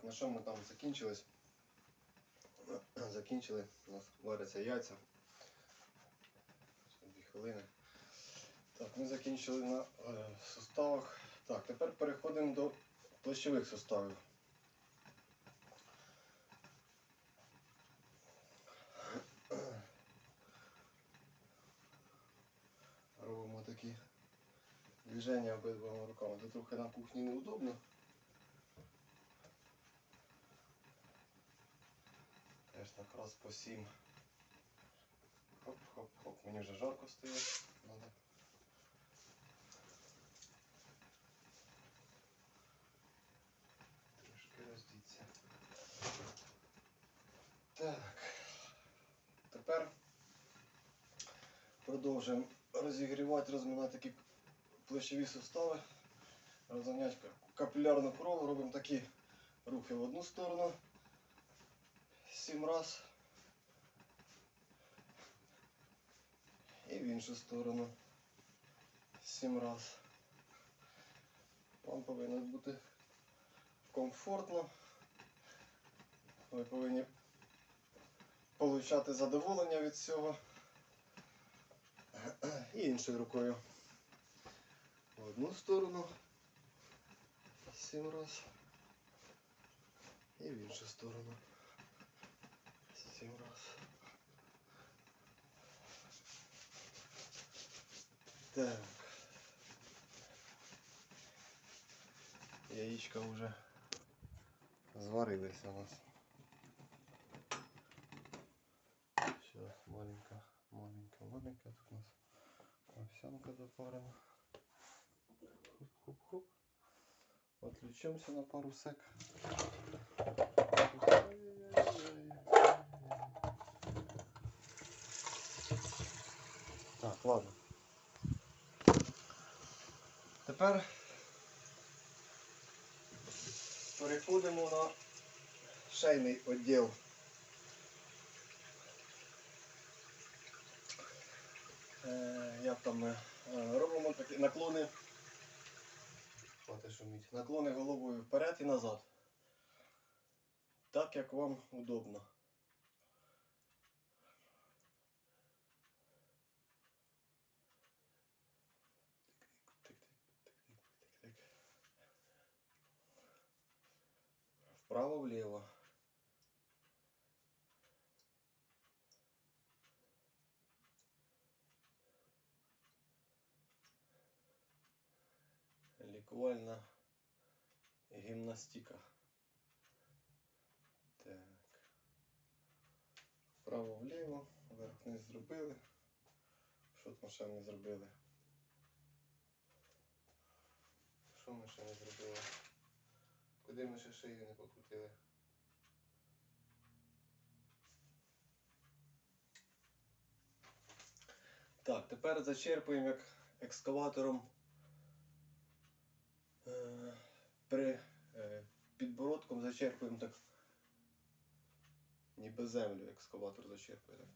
Так, на що ми там закінчились? Закінчили, у нас варяться яйця. Дві хвилини. Так, ми закінчили на е, суставах. Так, тепер переходимо до плечових суставів. Робимо такі движення обидвома руками. Тут трохи на кухні неудобно. Теж так раз по сім. Хоп-хоп-хоп. Мені вже жарко стає. Трошки роздіться. Так. Тепер продовжуємо розігрівати, розминати такі плечові сустави. Розганяти капілярну кров. Робимо такі рухи в одну сторону. Сім раз. І в іншу сторону. Сім раз. Вам повинно бути комфортно. Ви повинні отримати задоволення від цього. І іншою рукою. В одну сторону. Сім раз. І в іншу сторону. Так. Яичко вже зварилися у нас. Сейчас маленька, маленька, маленька. Тут у нас овсянка запарена. Хоп-хоп-хоп. Отключимся на пару сек. Тепер переходимо на шейний відділ. Е, Як там ми е, робимо такі наклони. Наклони головою вперед і назад. Так як вам удобно. Вправо-влево. Лікувальна гімнастика. Так. Вправо-вліво, вверх-вниз зробили. Що ми ще не зробили? Що ми ще не зробили? Куди ми ще шию не покрутили? Так, тепер зачерпуємо як екскаватором е, при е, підбородком зачерпуємо так. Ніби землю екскаватор зачерпує.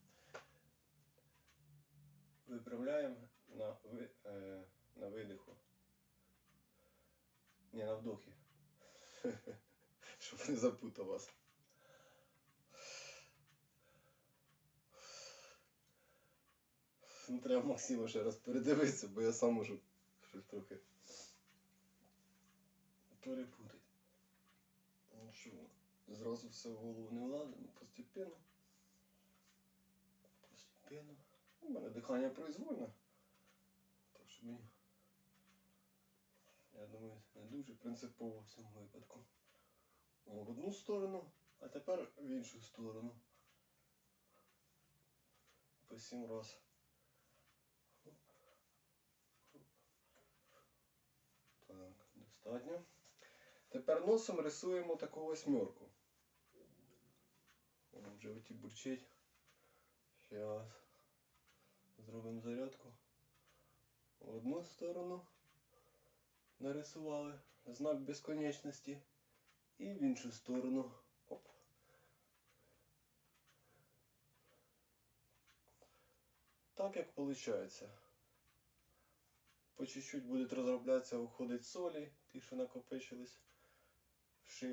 Виправляємо на, ви, е, на видиху. Ні, на вдохі. Щоб не запутав вас. Ну, треба Максима ще раз передивитися, бо я сам можу щось трохи перепутати. Ну що, зразу все в голову не влазимо, постепенно. Постепенно. У мене дихання произвольне. Так що мені, дуже принципово в цьому випадку. В одну сторону, а тепер в іншу сторону. По сім раз. Так, достатньо. Тепер носом рисуємо таку восьмерку. О, вже оті бурчить. Зараз. Зробимо зарядку. В одну сторону нарисували знак безконечності. І в іншу сторону. Оп. Так як виходить. По чуть-чуть будуть розроблятися, уходить солі, ті, що накопичились.